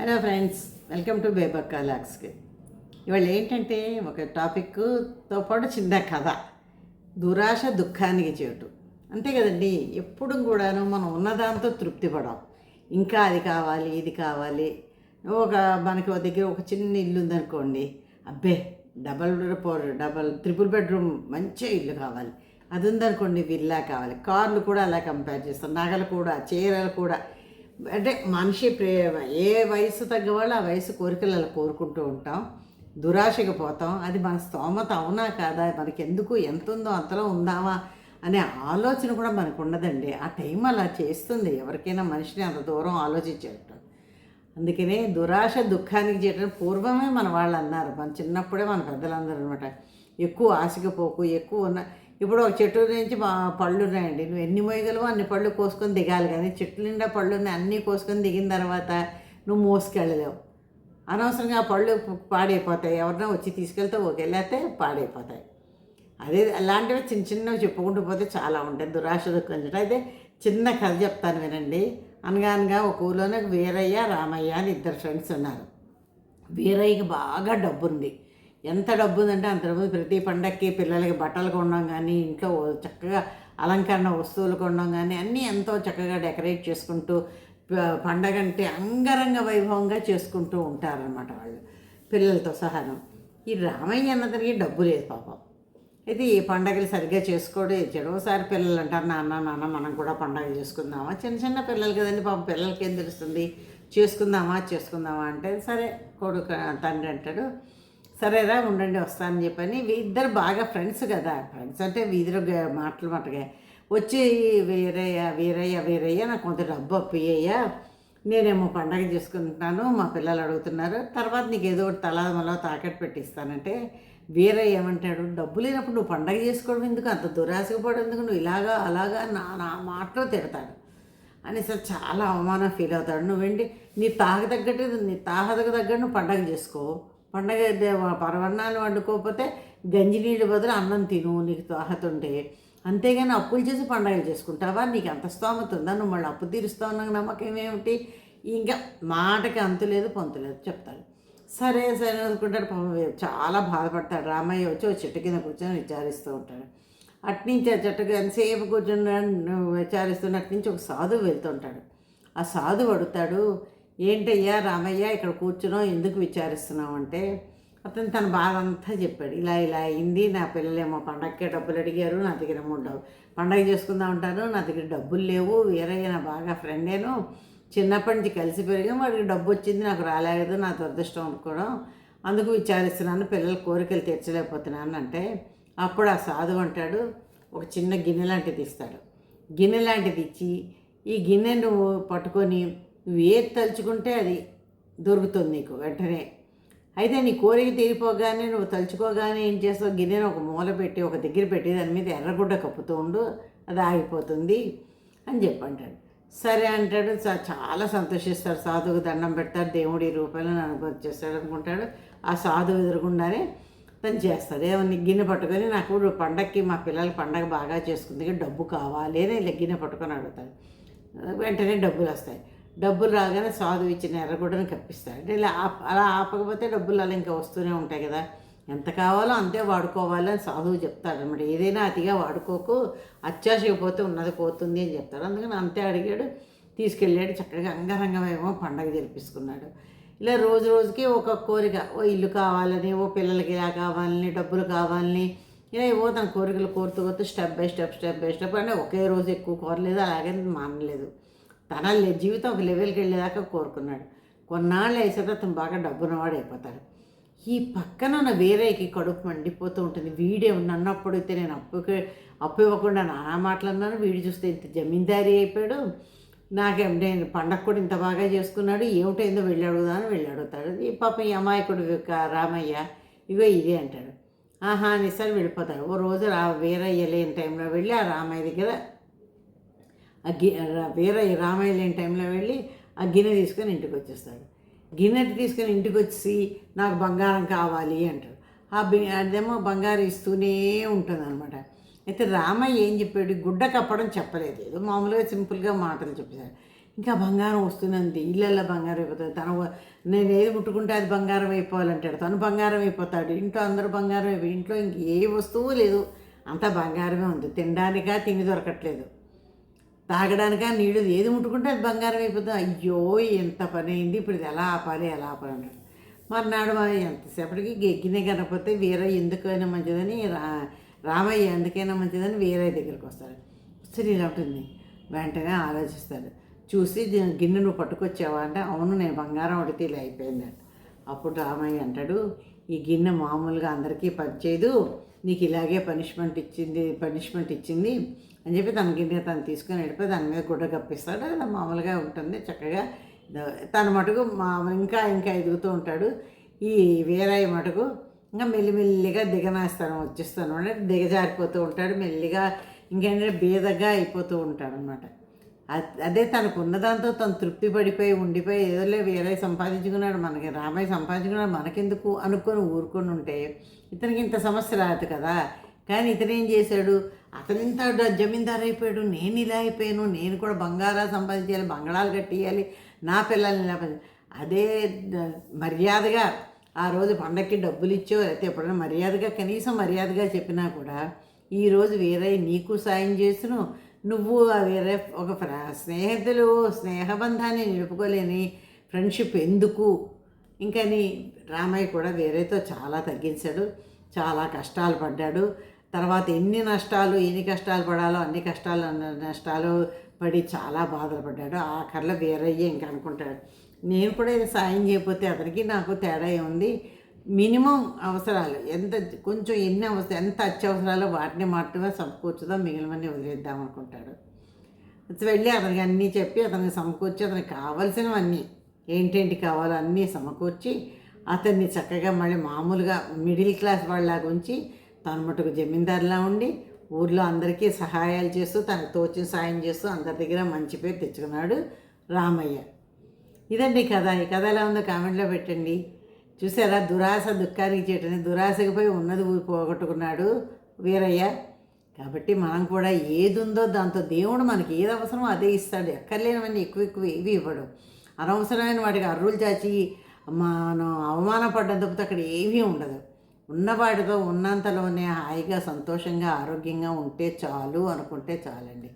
Hello friends welcome to Bebakka లాక్స్కి ఇవాళ ఏంటంటే ఒక టాపిక్తో పాటు చిన్న కథ. దురాశ దుఃఖానికి చేటు. అంతే కదండి ఎప్పుడు కూడాను మనం ఉన్నదాంతో తృప్తి పడం ఇంకా అది కావాలి ఇది కావాలి. ఒక మనకి దగ్గర ఒక చిన్న ఇల్లు ఉందనుకోండి అబ్బే double four double triple bedroom మంచి ఇల్లు కావాలి. అది ఉందనుకోండి విల్లా కావాలి. కార్లు కూడా అలా కంపేర్ చేస్తాం. నగలు కూడా చీరలు కూడా అంటే మనిషి ప్రే ఏ వయసు తగ్గవాళ్ళు ఆ వయసు కోరికలు అలా కోరుకుంటూ ఉంటాం. దురాశకు పోతాం. అది మన స్తోమత అవునా కాదా? మనకి ఎందుకు ఎంత ఉందో అంతలో ఉందామా? అనే ఆలోచన కూడా మనకు ఉండదండి ఆ టైం అలా చేస్తుంది. ఎవరికైనా మనిషిని అంత దూరం ఆలోచించేటట్టు. అందుకనే దురాశ దుఃఖానికి చేయడం పూర్వమే మన వాళ్ళు అన్నారు మన చిన్నప్పుడే మన పెద్దలందరూ అనమాట ఎక్కువ ఆశగా పోకు ఎక్కువ ఉన్న ఇప్పుడు ఒక చెట్టు నుంచి మా పళ్ళు ఉన్నాయండి. నువ్వు ఎన్ని మొయ్యగలవో అన్ని పళ్ళు కోసుకొని దిగాలి కానీ చెట్టు నిండా పళ్ళు ఉన్నాయి. అన్నీ కోసుకొని దిగిన తర్వాత నువ్వు మోసుకెళ్ళలేవు. అనవసరంగా ఆ పళ్ళు పాడైపోతాయి. ఎవరన్నా వచ్చి తీసుకెళ్తే ఓకే పాడైపోతాయి. అదే అలాంటివి చిన్న చిన్నవి చెప్పుకుంటూ పోతే చాలా ఉంటాయి. దురాశ దుఃఖించడం అయితే చిన్న కథ చెప్తాను వినండి. అనగా అనగా ఒక ఊళ్ళోనే వీరయ్య రామయ్య అని ఇద్దరు ఫ్రెండ్స్ ఉన్నారు. వీరయ్యకి బాగా డబ్బు ఉంది ఎంత డబ్బు ఉందంటే అంత డబ్బు ప్రతి పండక్కి పిల్లలకి బట్టలు కొనడం కానీ ఇంట్లో చక్కగా అలంకరణ వస్తువులు కొనడం కానీ అన్నీ ఎంతో చక్కగా డెకరేట్ చేసుకుంటూ పండగ అంటే అంగరంగ వైభవంగా చేసుకుంటూ ఉంటారనమాట వాళ్ళు. పిల్లలతో సహాను ఈ రామయ్య అన్నదానికి డబ్బు లేదు పాపం. అయితే ఈ పండగలు సరిగ్గా చేసుకోడు. చెడవసారి పిల్లలు అంటారు నాన్న నాన్న మనం కూడా పండగ చేసుకుందామా? చిన్న చిన్న పిల్లలు కదండి పాపం. పిల్లలకి ఏం తెలుస్తుంది? చేసుకుందామా? చేసుకుందామా? అంటే సరే కొడుకు తండ్రి అంటాడు. సరేరా ఉండండి వస్తానని చెప్పని వీ- ఇద్దరు బాగా ఫ్రెండ్స్ కదా ఫ్రెండ్స్ అంటే వీధిలో మాటలు మాటగా వచ్చి వీరయ్య వీరయ్య వీరయ్య నాకు కొంత డబ్బు అప్పయ్యయ్యా నేనేమో పండగ చేసుకుంటున్నాను మా పిల్లలు అడుగుతున్నారు తర్వాత నీకు ఏదో ఒకటి తలా మలో తాకట్టు పెట్టిస్తానంటే వీరయ్య ఏమంటాడు డబ్బు లేనప్పుడు నువ్వు పండగ చేసుకోవడం ఎందుకు? అంత దురాశగా పడడం ఎందుకు? నువ్వు ఇలాగా అలాగా నా నా మాటలో తిడతాడు. అనేసి చాలా అవమానం ఫీల్ అవుతాడు. నువ్వేంటి నీ తాగ తగ్గట్టు నీ తాహతకు తగ్గట్టు నువ్వు పండగ చేసుకో పండగ దే- పరవన్నాలు వండుకోకపోతే గంజి నీళ్ళు బదులు అన్నం తిను నీకు తాహత ఉంటే అంతేగాని అప్పులు చేసి పండగలు చేసుకుంటావా? నీకు అంత స్తోమత ఉందా? నువ్వు మళ్ళీ అప్పు తీరుస్తావు నాకు నమ్మకం ఏమిటి? ఇంకా మాటకి అంతు లేదు పొంతు లేదు చెప్తాడు. సరే సరే అనుకుంటాడు. పాపం చాలా బాధపడతాడు. రామయ్య వచ్చి ఒక చెట్టు కింద కూర్చొని విచారిస్తూ ఉంటాడు. అట్నుంచి ఆ చెట్టుకి ఎంతసేపు కూర్చొని విచారిస్తున్న అట్నుంచి ఒక సాధువు వెళ్తుంటాడు ఆ సాధువు అడుగుతాడు ఏంటయ్యా రామయ్య ఇక్కడ కూర్చున్నాం ఎందుకు విచారిస్తున్నావు అంటే అతను తన బాధ అంతా చెప్పాడు. ఇలా ఇలా అయింది నా పిల్లలేమో పండగకే డబ్బులు అడిగారు నా దగ్గర ఏమో డబ్బు పండగ చేసుకుందాం అంటారు నా దగ్గర డబ్బులు లేవు వీరయ్య నా బాగా ఫ్రెండేను చిన్నప్పటి నుంచి కలిసి పెరిగాం వాడికి డబ్బు వచ్చింది నాకు రాలేదు నా దురదృష్టం అనుకోవడం అందుకు విచారిస్తున్నాను పిల్లల కోరికలు తీర్చలేకపోతున్నాను అంటే అప్పుడు ఆ సాధువు అంటాడు ఒక చిన్న గిన్నె లాంటిది ఇస్తాడు. గిన్నె లాంటిది ఇచ్చి ఈ గిన్నె నువ్వు పట్టుకొని నువ్వు ఏది తలుచుకుంటే అది దొరుకుతుంది నీకు వెంటనే. అయితే నీ కోరిక తీరిపోగానే నువ్వు తలుచుకోగానే ఏం చేస్తావు? గిన్నెను ఒక మూల పెట్టి ఒక దగ్గర పెట్టి దాని మీద ఎర్రగుడ్డ కప్పుతూ ఉండు అది ఆగిపోతుంది అని చెప్పంటాడు. సరే అంటాడు. చాలా సంతోషిస్తాడు. సాధువుకు దండం పెడతాడు. దేవుడి రూపాయలను అనుభూతి చేస్తాడు అనుకుంటాడు. ఆ సాధువు ఎదురకుండానే తను చేస్తాడు. ఏమన్నా గిన్నె పట్టుకొని నాకు పండగకి మా పిల్లల పండగ బాగా చేసుకుంది. డబ్బు కావాలి అని ఇలా గిన్నె పట్టుకొని అడుగుతాడు. వెంటనే డబ్బులు వస్తాయి. డబ్బులు రాగానే సాధువు ఇచ్చిన ఎర్రగుడ్డను కప్పిస్తాడు. అంటే ఇలా ఆప- అలా ఆపకపోతే డబ్బులు అలా ఇంకా వస్తూనే ఉంటాయి కదా. ఎంత కావాలో అంతే వాడుకోవాలి అని సాధువు చెప్తాడు అనమాట ఏదైనా అతిగా వాడుకోకు అత్యాశపోతే ఉన్నది పోతుంది అని చెప్తాడు. అందుకని అంతే అడిగాడు తీసుకెళ్ళాడు చక్కగా అంగరంగమేమో పండగ జరిపిస్తున్నాడు. ఇలా రోజు రోజుకి ఒక కోరిక ఓ ఇల్లు కావాలని ఓ పిల్లలకి ఇలా కావాలని డబ్బులు కావాలని ఇలా ఏవో తన కోరికలు కోరుతూ కోరుతూ step by step step by step అంటే ఒకే రోజు ఎక్కువ కోరలేదు అలాగే మానలేదు. తన జీవితం ఒక లెవెల్కి వెళ్ళేదాకా కోరుకున్నాడు. కొన్నాళ్ళు వేసేది అతను బాగా డబ్బున్నవాడు అయిపోతాడు. ఈ పక్కన ఉన్న వేరేకి కడుపు మండిపోతూ ఉంటుంది. వీడే నన్నప్పుడు అయితే నేను అప్పుకి అప్పు ఇవ్వకుండా నానా మాట్లాడినాను. వీడు చూస్తే ఇంత జమీందారీ అయిపోయాడు. నాకేం నేను పండగ కూడా ఇంత బాగా చేసుకున్నాడు. ఏమిటైందో వెళ్ళి అడుగుదాని వెళ్ళి అడుగుతాడు. ఈ పాప ఈ అమాయకుడు రామయ్య ఇగో ఇదే అంటాడు. ఆహా అనేసరి వెళ్ళిపోతాడు. ఓ రోజు రా వేరయ్య లేని టైంలో వెళ్ళి ఆ రామయ్య దగ్గర వీరయ్య రామయ్య లేని టైంలో వెళ్ళి ఆ గిన్నె తీసుకొని ఇంటికి వచ్చేస్తాడు. గిన్నె తీసుకొని ఇంటికి వచ్చి నాకు బంగారం కావాలి అంటాడు. ఆ బి అదేమో బంగారం ఇస్తూనే ఉంటుంది అనమాట అయితే రామయ్య ఏం చెప్పాడు? గుడ్డ కప్పడం చెప్పలేదు. ఏదో మామూలుగా సింపుల్గా మాటలు చెప్పేశాడు. ఇంకా బంగారం వస్తుందంది. ఇళ్ళల్లో బంగారం అయిపోతుంది. తను నేను ఏది ముట్టుకుంటే అది బంగారం అయిపోవాలంటాడు. తను బంగారం అయిపోతాడు. ఇంట్లో అందరూ బంగారం అయిపోయి ఇంట్లో ఇంక ఏ వస్తువు లేదు. అంతా బంగారమే ఉంది. తినడానికా తిని దొరకట్లేదు. తాగడానికా నీళ్ళు ఏది ముట్టుకుంటే అది బంగారం అయిపోతుంది అయ్యో ఎంత పని అయింది. ఇప్పుడు ఇది ఎలా ఆపాలి ఎలా ఆపాలి అన్నాడు మర్నాడు ఎంతసేపటికి గెగ్గినే కనకపోతే వీర ఎందుకైనా మంచిదని రా రామయ్య ఎందుకైనా మంచిదని వీరయ్య దగ్గరికి వస్తాడు వస్తే ఇలా ఉంటుంది. వెంటనే ఆలోచిస్తాడు. చూసి గిన్నె నువ్వు పట్టుకొచ్చావా అంటే అవును నేను బంగారం ఒకటి ఇలా అయిపోయిందంట అప్పుడు రామయ్య అంటాడు ఈ గిన్నె మామూలుగా అందరికీ పనిచేయదు. నీకు ఇలాగే పనిష్మెంట్ ఇచ్చింది పనిష్మెంట్ ఇచ్చింది. అని చెప్పి తన గిన్నె తను తీసుకొని వెళ్ళిపోయి దాని మీద గుడ్డ కప్పిస్తాడు. అది మామూలుగా ఉంటుంది. చక్కగా తన మటుకు మా ఇంకా ఇంకా ఎదుగుతూ ఉంటాడు. ఈ వీరయ్య మటుకు ఇంకా మెల్లిమెల్లిగా దిగనాస్తాను వచ్చేస్తాను అంటే దిగజారిపోతూ ఉంటాడు. మెల్లిగా ఇంకేంటంటే బీదగా అయిపోతూ ఉంటాడు అనమాట అదే తనకు ఉన్నదాంతో తను తృప్తి పడిపోయి ఉండిపోయి ఏదోలే వేరే సంపాదించుకున్నాడు మనకి రామయ్య సంపాదించుకున్నాడు మనకెందుకు అనుకొని ఊరుకొని ఉంటే ఇతనికి ఇంత సమస్య రాదు కదా. కానీ ఇతను ఏం చేశాడు? అతను ఇంత జమీందారు అయిపోయాడు నేను ఇలా అయిపోయాను. నేను కూడా బంగారా సంపాదించాలి బంగాళాలు కట్టియాలి నా పిల్లల్ని ఇలా అదే మర్యాదగా ఆ రోజు పండక్కి డబ్బులు ఇచ్చో లేకపోతే ఎప్పుడైనా మర్యాదగా కనీసం మర్యాదగా చెప్పినా కూడా ఈరోజు వేరే నీకు సాయం చేస్తును. నువ్వు ఆ వేరే ఒక స్నేహితులు స్నేహబంధాన్ని నిలుపుకోలేని ఫ్రెండ్షిప్ ఎందుకు? ఇంకని రామయ్య కూడా వేరేతో చాలా తగ్గించాడు. చాలా కష్టాలు పడ్డాడు. తర్వాత ఎన్ని నష్టాలు ఎన్ని కష్టాలు పడాలో అన్ని కష్టాలు నష్టాలు పడి చాలా బాధలు పడ్డాడు. ఆఖరిలో వేరయ్యి ఇంక అనుకుంటాడు. నేను కూడా ఇది సాయం చేయకపోతే అతనికి నాకు తేడా ఏముంది? మినిమం అవసరాలు. ఎంత కొంచెం ఎన్ని అవసరం ఎంత అత్యవసరాలు వాటిని మాత్రమే సమకూర్చుదాం మిగిలినవన్నీ వదిలేద్దాం అనుకుంటాడు. వచ్చి వెళ్ళి అతనికి అన్నీ చెప్పి అతనికి సమకూర్చి అతనికి కావలసినవన్నీ ఏంటేంటి కావాలో అన్నీ సమకూర్చి అతన్ని చక్కగా మళ్ళీ మామూలుగా మిడిల్ క్లాస్ వాళ్ళలాగా ఉంచి తను మటుకు జమీందారులా ఉండి ఊర్లో అందరికీ సహాయాలు చేస్తూ తనకు తోచిన సాయం చేస్తూ అందరి దగ్గర మంచి పేరు తెచ్చుకున్నాడు రామయ్య. ఇదండి కథ. ఈ కథ ఎలా ఉందో కామెంట్లో పెట్టండి. చూసారా? దురాశ దుఃఖానికి చేయటని దురాశకు పోయి ఉన్నది పోగొట్టుకున్నాడు వీరయ్య. కాబట్టి మనం కూడా ఏది ఉందో దాంతో దేవుడు మనకి ఏది అవసరమో అదే ఇస్తాడు. ఎక్కర్లేనివన్నీ ఎక్కువ ఎక్కువ ఏవి ఇవ్వడు. అనవసరమైన వాటికి అర్రులు చాచి మనం అవమానపడ్డం తప్పితే అక్కడ ఏమీ ఉండదు. ఉన్నవాడితో ఉన్నంతలోనే హాయిగా సంతోషంగా ఆరోగ్యంగా ఉంటే చాలు అనుకుంటే చాలండి.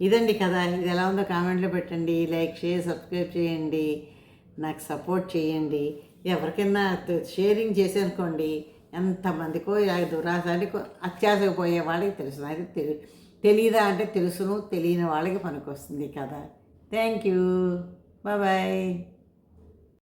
ఇదండి కదా ఇది ఎలా ఉందో కామెంట్లో పెట్టండి. లైక్ షేర్ సబ్స్క్రైబ్ చేయండి. నాకు సపోర్ట్ చేయండి. ఎవరికైనా షేరింగ్ చేసేనుకోండి. ఎంతమందికో ఇలా దురాశ అంటే అత్యాశకు పోయే వాళ్ళకి తెలుసు. అది తెలి తెలియదా అంటే తెలుసును. తెలియని వాళ్ళకి పనికొస్తుంది కదా థ్యాంక్ యూ. బాయ్.